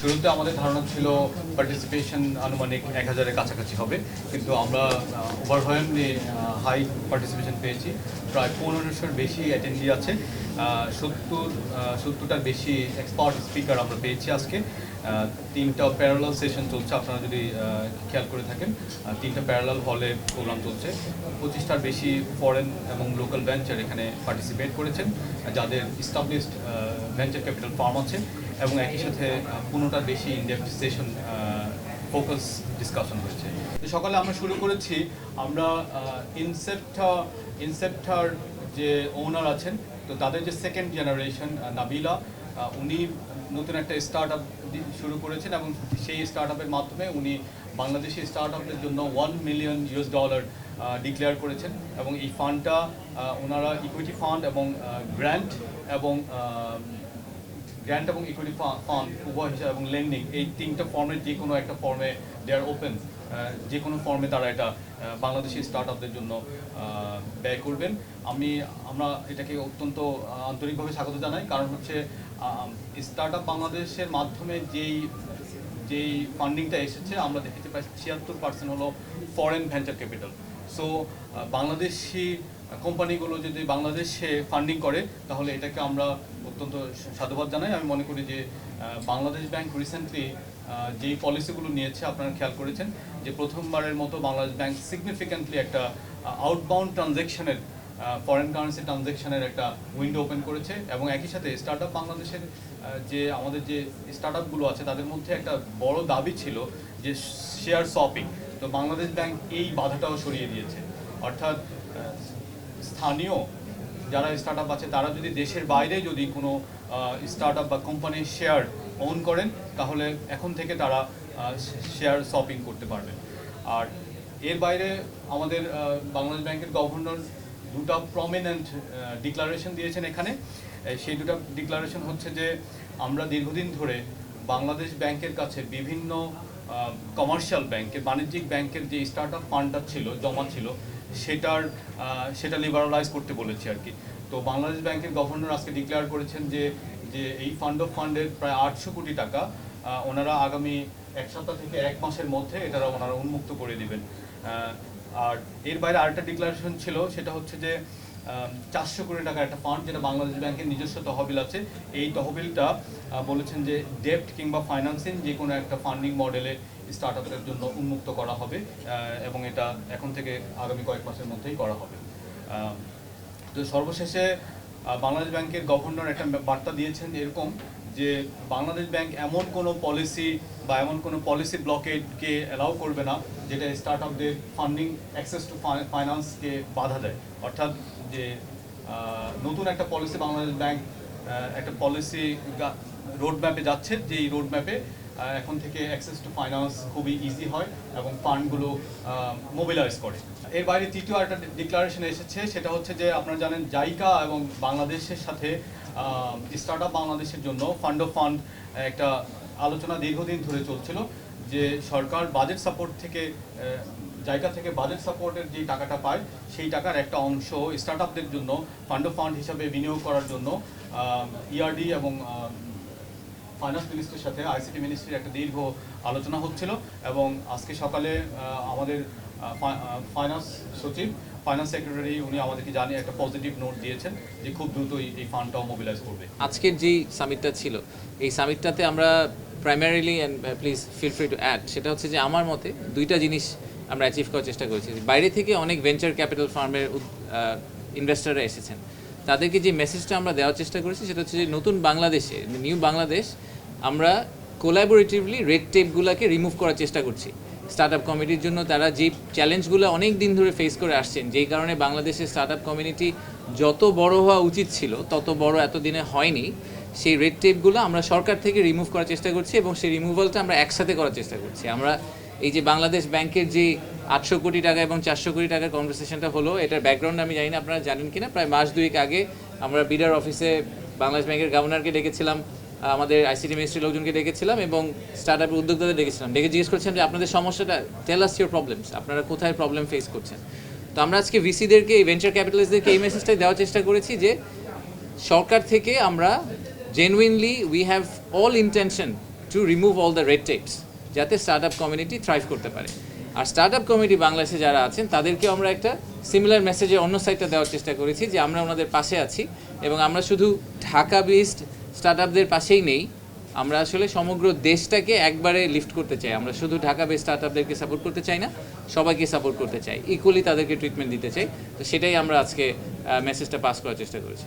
শুরুতে আমাদের ধারণা ছিল পার্টিসিপেশন আনুমানিক এক হাজারের কাছাকাছি হবে। কিন্তু আমরা ওভারওয়েমলি হাই পার্টিসিপেশন পেয়েছি। প্রায় পনেরোশোর বেশি অ্যাটেন্ডি আছে। সত্তর সত্তরটার বেশি এক্সপার্ট স্পিকার আমরা পেয়েছি আজকে। তিনটা প্যারালাল সেশন চলছে, আপনারা যদি খেয়াল করে থাকেন। তিনটা প্যারালাল হলে প্রোগ্রাম চলছে। পঁচিশটার বেশি ফরেন এবং লোকাল ভেঞ্চার এখানে পার্টিসিপেট করেছেন। যাদের স্টাবলিশড ভেঞ্চার ক্যাপিটাল ফার্ম আছে। এবং একই সাথে পনেরোটার বেশি ইনডেপথ সেশন ফোকাস ডিসকাশন হয়েছে তো সকালে আমরা শুরু করেছি, আমরা ইনসেপ্টা ইনসেপ্টার যে ওনার আছেন, তো তাদের যে সেকেন্ড জেনারেশন নাবিলা উনি নতুন একটা স্টার্ট আপ শুরু করেছেন এবং সেই স্টার্ট আপের মাধ্যমে উনি বাংলাদেশি স্টার্ট আপের জন্য one million US dollar declare করেছেন এবং এই ফান্ডটা ওনারা ইকুইটি ফান্ড এবং গ্র্যান্ট এবং গ্র্যান্ট এবং ইকুইটি ফান্ড উভয় হিসাবে এবং লেন্ডিং এই তিনটা ফর্মের যে কোনো একটা ফর্মে দে আর ওপেন যে কোনো ফর্মে তারা এটা বাংলাদেশি স্টার্ট আপদের জন্য ব্যয় করবেন। আমি, আমরা এটাকে অত্যন্ত আন্তরিকভাবে স্বাগত জানাই। কারণ হচ্ছে স্টার্ট আপ বাংলাদেশের মাধ্যমে যেই যেই ফান্ডিংটা এসেছে, আমরা দেখেছি প্রায় ছিয়াত্তর পার্সেন্ট হলো foreign venture capital so Bangladeshi কোম্পানিগুলো যদি বাংলাদেশে ফান্ডিং করে, তাহলে এটাকে আমরা অত্যন্ত সাধুবাদ জানাই। আমি মনে করি যে বাংলাদেশ ব্যাংক রিসেন্টলি যেই পলিসিগুলো নিয়েছে, আপনারা খেয়াল করেছেন যে প্রথমবারের মতো বাংলাদেশ ব্যাংক সিগনিফিক্যান্টলি একটা আউটবাউন্ড ট্রানজ্যাকশনের ফরেন কারেন্সি ট্রানজ্যাকশনের একটা উইন্ডো ওপেন করেছে। এবং একই সাথে স্টার্ট আপ বাংলাদেশের যে আমাদের যে স্টার্ট আপগুলো আছে, তাদের মধ্যে একটা বড় দাবি ছিল যে শেয়ার শপিং তো বাংলাদেশ ব্যাংক এই বাধাটাও সরিয়ে দিয়েছে। অর্থাৎ স্থানীয় যারা স্টার্ট আছে, তারা যদি দেশের বাইরে যদি কোনো স্টার্ট বা কোম্পানির শেয়ার ওন করেন, তাহলে এখন থেকে তারা শেয়ার শপিং করতে পারবেন। আর এর বাইরে আমাদের বাংলাদেশ ব্যাংকের গভর্নর দুটা প্রমিনেন্ট ডিক্লারেশন দিয়েছেন এখানে। সেই দুটা ডিক্লারেশন হচ্ছে যে, আমরা দীর্ঘদিন ধরে বাংলাদেশ ব্যাংকের কাছে বিভিন্ন কমার্শিয়াল ব্যাংকের, বাণিজ্যিক ব্যাংকের যে স্টার্ট আপ ফান্ডটা ছিল, জমা ছিল সেটার সেটা লিবারালাইজ করতে বলেছি আর কি। তো বাংলাদেশ ব্যাংকের গভর্নর আজকে ডিক্লেয়ার করেছেন যে যে এই ফান্ড অফ ফান্ডের প্রায় আটশো কোটি টাকা ওনারা আগামী এক সপ্তাহ থেকে এক মাসের মধ্যে এটারা ওনারা উন্মুক্ত করে দিবেন। আর এর বাইরে আরেকটা ডিক্লারেশন ছিল, সেটা হচ্ছে যে চারশো কোটি টাকার একটা ফান্ড যেটা বাংলাদেশ ব্যাংকের নিজস্ব তহবিল আছে। এই তহবিলটা বলেছেন যে ডেপ্ট কিংবা ফাইন্যান্সিং যে কোনো একটা ফান্ডিং মডেলে স্টার্ট আপের জন্য উন্মুক্ত করা হবে এবং এটা এখন থেকে আগামী কয়েক মাসের মধ্যেই করা হবে। তো সর্বশেষে বাংলাদেশ ব্যাংকের গভর্নর একটা বার্তা দিয়েছেন এরকম যে বাংলাদেশ ব্যাংক এমন কোনো পলিসি বা এমন কোনো পলিসি ব্লকেটকে অ্যালাউ করবে না, যেটা স্টার্ট আপদের ফান্ডিং অ্যাক্সেস টু ফাইন্যান্সকে বাধা দেয়। অর্থাৎ যে নতুন একটা পলিসি বাংলাদেশ ব্যাংক একটা পলিসি রোড ম্যাপে যাচ্ছে যে এই রোড ম্যাপে এখন থেকে অ্যাক্সেস টু ফাইন্যান্স খুবই ইজি হয় এবং ফান্ডগুলো মোবিলাইজ করে। এর বাইরে তৃতীয় একটা ডিক্লারেশন এসেছে সেটা হচ্ছে যে আপনারা জানেন জাইকা এবং বাংলাদেশের সাথে স্টার্ট আপ বাংলাদেশের জন্য ফান্ড অফ ফান্ড একটা আলোচনা দীর্ঘদিন ধরে চলছিল যে সরকার বাজেট সাপোর্ট থেকে জায়গা থেকে বাজেট সাপোর্টের যে টাকাটা পায় সেই টাকার একটা অংশ স্টার্ট আপদের জন্য ফান্ড অফ ফান্ড হিসাবে বিনিয়োগ করার জন্য ইআরডি এবং আহ, ফাইন্যান্স মিনিস্ট্রির সাথে আইসিটি মিনিস্ট্রির একটা দীর্ঘ আলোচনা হচ্ছিল এবং আজকে সকালে আমাদের ফাইন্যান্স সচিব ফাইন্যান্স সেক্রেটারি উনি আমাদেরকে জানিয়ে একটা পজিটিভ নোট দিয়েছেন যে খুব দ্রুতই এই ফান্ডটাও মোবিলাইজ করবে। আজকের যেই সামিটটা ছিল, এই সামিটটাতে আমরা primarily and please feel free to add সেটা হচ্ছে যে আমার মতে দুইটা জিনিস আমরা অ্যাচিভ করার চেষ্টা করেছি। বাইরে থেকে অনেক ভেঞ্চার ক্যাপিটাল ফার্মের ইনভেস্টাররা এসেছেন। তাদেরকে যে মেসেজটা আমরা দেওয়ার চেষ্টা করেছি, সেটা হচ্ছে যে নতুন বাংলাদেশে নিউ বাংলাদেশ, আমরা কোলাবোরেটিভলি রেড টেপগুলোকে রিমুভ করার চেষ্টা করছি। স্টার্ট আপ কমিটির জন্য তারা যে চ্যালেঞ্জগুলো অনেক দিন ধরে ফেস করে আসছেন, যেই কারণে বাংলাদেশের স্টার্ট আপ কমিউনিটি যত বড় হওয়া উচিত ছিল, তত বড় এতদিনে হয়নি, সেই রেড টেপগুলো আমরা সরকার থেকে রিমুভ করার চেষ্টা করছি এবং সেই রিমুভালটা আমরা একসাথে করার চেষ্টা করছি। আমরা এই যে বাংলাদেশ ব্যাংকের যে আটশো কোটি টাকা এবং চারশো কোটি টাকার কনভারসেশনটা হলো, এটার ব্যাকগ্রাউন্ড আমি জানি না, আপনারা জানেন কিনা? প্রায় মাস দুয়েক আগে আমরা বিডার অফিসে বাংলাদেশ ব্যাংকের গভর্নরকে ডেকেছিলাম আমাদের আইসিটি মিনিস্ট্রির লোকজনকে ডেকেছিলাম এবং স্টার্ট আপের উদ্যোক্তাদের ডেকেছিলাম। ডেকে জিজ্ঞেস করছেন যে, আপনাদের সমস্যাটা টেল আস ইউর প্রবলেমস আপনারা কোথায় প্রবলেম ফেস করছেন? তো আমরা আজকে ভিসিদেরকে এই ভেঞ্চার ক্যাপিটালিস্টদেরকে এই মেসেজটাই দেওয়ার চেষ্টা করেছি যে, সরকার থেকে আমরা genuinely we have all intention to remove all the red tapes যাতে স্টার্ট আপ কমিউনিটি থ্রাইভ করতে পারে। আর স্টার্ট আপ কমিউনিটি বাংলাদেশে যারা আছেন, তাদেরকেও আমরা একটা সিমিলার মেসেজে অন্য সাইডটা দেওয়ার চেষ্টা করেছি যে আমরা ওনাদের পাশে আছি এবং আমরা শুধু ঢাকা বেসড স্টার্ট আপদের পাশেই নেই, আমরা আসলে সমগ্র দেশটাকে একবারে লিফট করতে চাই। আমরা শুধু ঢাকা বেস স্টার্ট আপদেরকে সাপোর্ট করতে চাই না, সবাইকে সাপোর্ট করতে চাই। ইকুয়ালি তাদেরকে ট্রিটমেন্ট দিতে চাই। তো সেটাই আমরা আজকে মেসেজটা পাস করার চেষ্টা করেছি।